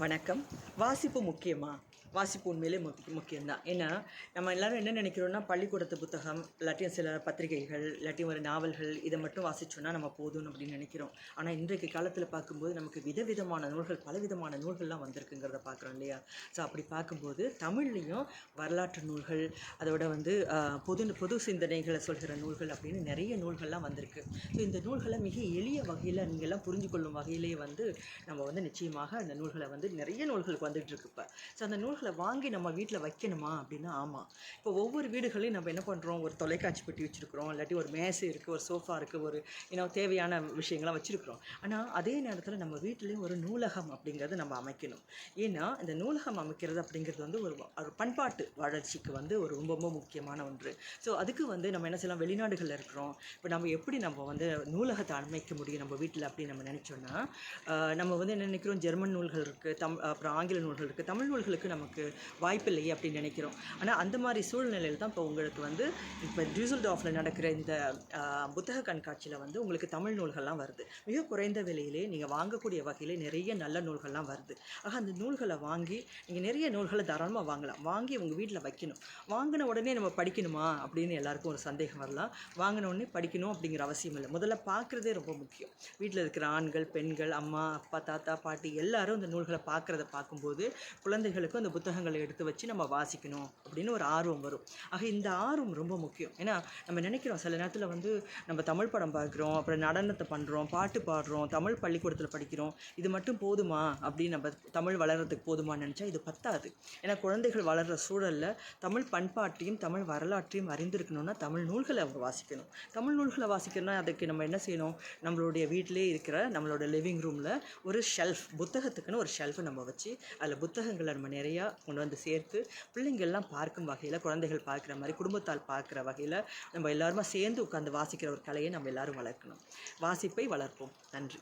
வணக்கம். வாசிப்பு முக்கியமா? வாசிப்பு உண்மையிலே முக்கிய முக்கியம்தான். ஏன்னா நம்ம எல்லாரும் என்ன நினைக்கிறோன்னா பள்ளிக்கூடத்து புத்தகம் இல்லாட்டியும் சில பத்திரிகைகள் இல்லாட்டியும் ஒரு நாவல்கள் இதை மட்டும் வாசிச்சோன்னா நம்ம போதும் அப்படின்னு நினைக்கிறோம். ஆனால் இன்றைக்கு காலத்தில் பார்க்கும்போது நமக்கு விதவிதமான நூல்கள் பலவிதமான நூல்கள்லாம் வந்திருக்குங்கிறத பார்க்குறோம் இல்லையா? ஸோ அப்படி பார்க்கும்போது தமிழ்லேயும் வரலாற்று நூல்கள் அதோட வந்து பொது பொது சிந்தனைகளை சொல்கிற நூல்கள் அப்படின்னு நிறைய நூல்கள்லாம் வந்திருக்கு. ஸோ இந்த நூல்களை மிக எளிய வகையில் நீங்கள்லாம் புரிஞ்சு கொள்ளும் வகையிலே வந்து நம்ம வந்து நிச்சயமாக அந்த நூல்களை வந்து நிறைய நூல்களுக்கு வந்துட்டுருக்கு இப்போ. ஸோ அந்த நூல்களை வாங்கி நம்ம வீட்டில் வைக்கணுமா? அப்படின்னா ஆமாம் இப்போ ஒவ்வொரு வீடுகளையும் நம்ம என்ன பண்ணுறோம் ஒரு தொலைக்காட்சி பெட்டி வச்சுருக்கிறோம். இல்லாட்டி ஒரு மேசை இருக்குது ஒரு சோஃபா இருக்குது ஒரு இன்னும் தேவையான விஷயங்கள்லாம் வச்சுருக்கிறோம். ஆனால் அதே நேரத்தில் நம்ம வீட்டிலையும் ஒரு நூலகம் அப்படிங்கிறது நம்ம அமைக்கணும். ஏன்னா இந்த நூலகம் அமைக்கிறது அப்படிங்கிறது வந்து ஒரு ஒரு பண்பாட்டு வளர்ச்சிக்கு வந்து ஒரு ரொம்ப ரொம்ப முக்கியமான ஒன்று. ஸோ அதுக்கு வந்து நம்ம என்ன செய்யலாம்? வெளிநாடுகளில் இருக்கிறோம். இப்போ நம்ம எப்படி நம்ம வந்து நூலகத்தை அமைக்க முடியும் நம்ம வீட்டில் அப்படின்னு நம்ம நினச்சோன்னா நம்ம வந்து என்ன நினைக்கிறோம்? ஜெர்மன் நூல்கள் இருக்குது தம் அப்புறம் ஆங்கில நூல்கள் இருக்குது தமிழ் நூல்களுக்கு நமக்கு வாய்ப்பில்லையே அப்படின்னு நினைக்கிறோம். ஆனால் அந்த மாதிரி சூழ்நிலையில் தான் இப்போ உங்களுக்கு வந்து இப்போ டியூசல்டாஃபில் நடக்கிற இந்த புத்தக கண்காட்சியில் வந்து உங்களுக்கு தமிழ் நூல்கள்லாம் வருது. மிக குறைந்த விலையிலே நீங்கள் வாங்கக்கூடிய வகையிலே நிறைய நல்ல நூல்கள்லாம் வருது. ஆக அந்த நூல்களை வாங்கி நீங்கள் நிறைய நூல்களை தாராளமாக வாங்கலாம். வாங்கி உங்கள் வீட்டில் வைக்கணும். வாங்கின உடனே நம்ம படிக்கணுமா? அப்படின்னு எல்லாருக்கும் ஒரு சந்தேகம் வரலாம். வாங்கின உடனே படிக்கணும் அப்படிங்கிற அவசியம் இல்லை. முதல்ல பார்க்குறதே ரொம்ப முக்கியம். வீட்டில் இருக்கிற ஆண்கள் பெண்கள் அம்மா அப்பா தாத்தா பாட்டி எல்லாரும் அந்த நூல்களை பார்க்குறத பார்க்கும்போது குழந்தைகளுக்கும் அந்த புத்தகங்களை எடுத்து வச்சு நம்ம வாசிக்கணும் அப்படின்னு ஒரு ஆர்வம் வரும். ஆக இந்த ஆர்வம் ரொம்ப முக்கியம். ஏன்னா நம்ம நினைக்கிறோம் சில நேரத்தில் வந்து நம்ம தமிழ் படம் பார்க்குறோம் அப்புறம் நடனத்தை பண்ணுறோம் பாட்டு பாடுறோம் தமிழ் பள்ளிக்கூடத்தில் படிக்கிறோம் இது மட்டும் போதுமா? அப்படின்னு நம்ம தமிழ் வளர்கிறதுக்கு போதுமான்னு நினச்சா இது பத்தாது. ஏன்னா குழந்தைகள் வளர்கிற சூழலில் தமிழ் பண்பாட்டையும் தமிழ் வரலாற்றையும் அறிந்திருக்கணும்னா தமிழ் நூல்களை அவங்க வாசிக்கணும். தமிழ் நூல்களை வாசிக்கணும்னா அதுக்கு நம்ம என்ன செய்யணும்? நம்மளுடைய வீட்டிலே இருக்கிற நம்மளோட லிவிங் ரூமில் ஒரு ஷெல்ஃப் புத்தகத்துக்குன்னு ஒரு ஷெல்ஃபை நம்ம வச்சு அதில் புத்தகங்களை நம்ம நிறையா கொண்டு வந்து சேர்த்து பிள்ளைங்கள்லாம் பார்க்கும் வகையில் குழந்தைகள் பார்க்குற மாதிரி குடும்பத்தால் பார்க்குற வகையில் நம்ம எல்லாருமா சேர்ந்து உட்காந்து வாசிக்கிற ஒரு கலையை நம்ம எல்லாரும் வளர்க்கணும். வாசிப்பை வளர்ப்போம். நன்றி.